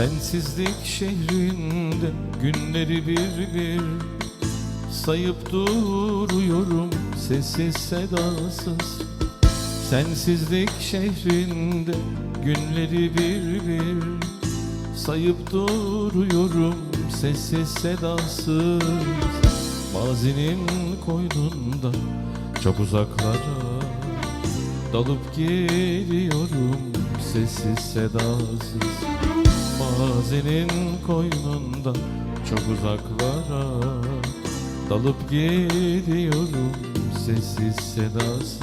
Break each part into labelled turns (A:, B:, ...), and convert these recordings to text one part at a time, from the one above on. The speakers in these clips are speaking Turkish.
A: Sensizlik şehrinde günleri bir bir Sayıp duruyorum sessiz sedasız. Sensizlik şehrinde günleri bir bir Sayıp duruyorum sessiz sedasız. Mazinin koynunda çok uzaklara Dalıp geliyorum sessiz sedasız Mazinin koynunda çok uzaklara Dalıp geliyorum sessiz sedasız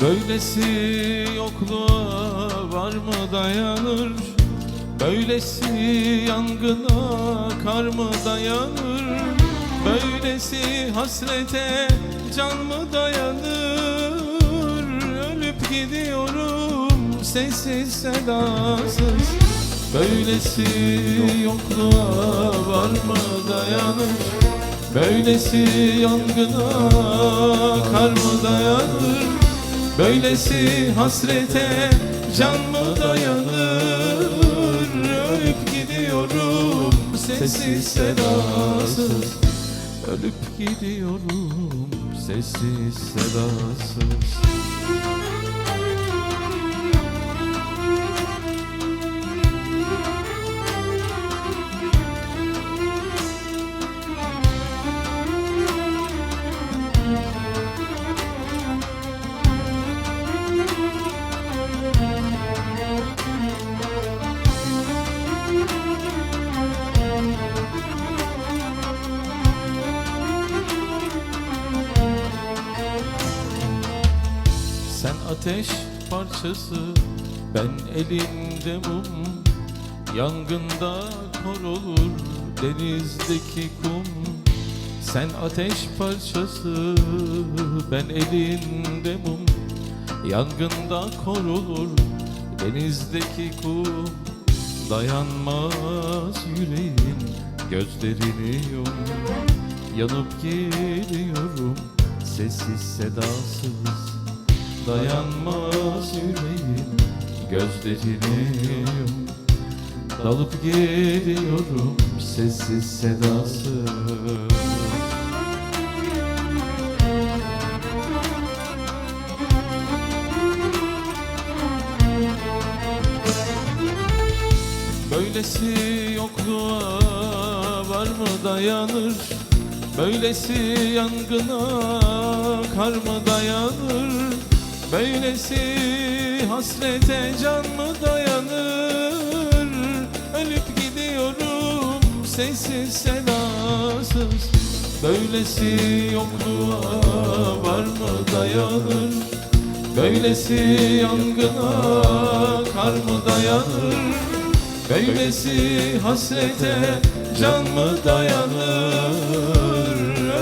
A: Böylesi yokluğa var mı dayanır? Böylesi yangına kar mı dayanır? Böylesi hasrete can mı dayanır? Ölüp gidiyorum sessiz sedasız Böylesi yokluğa var mı dayanır? Böylesi yangına kar mı dayanır? Böylesi hasrete can mı dayanır? Ölüp gidiyorum sessiz sedasız Ölüp gidiyorum sessiz sedasız Sen ateş parçası ben elinde mum. Yangında kor olur denizdeki kum. Sen ateş parçası ben elinde mum. Yangında kor olur denizdeki kum. Dayanmaz yüreğim gözlerini yum. Yanıp geliyorum sessiz sedasız Dayanmaz yüreğim gözlerini yum Dalıp geliyorum sessiz sedasız Böylesi yokluğa var mı dayanır? Böylesi yangına kar mı dayanır? Böylesi hasrete can mı dayanır? Ölüp gidiyorum sessiz sedasız Böylesi yokluğa var mı dayanır? Böylesi yangına kar mı dayanır? Böylesi hasrete can mı dayanır?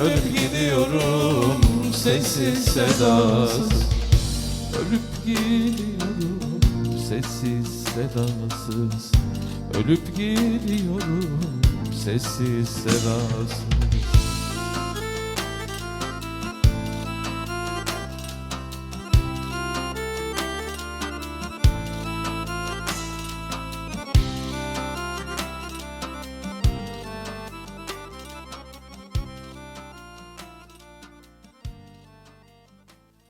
A: Ölüp gidiyorum sessiz sedasız Gidiyorum sessiz sedasız. Ölüp gidiyorum sessiz sedasız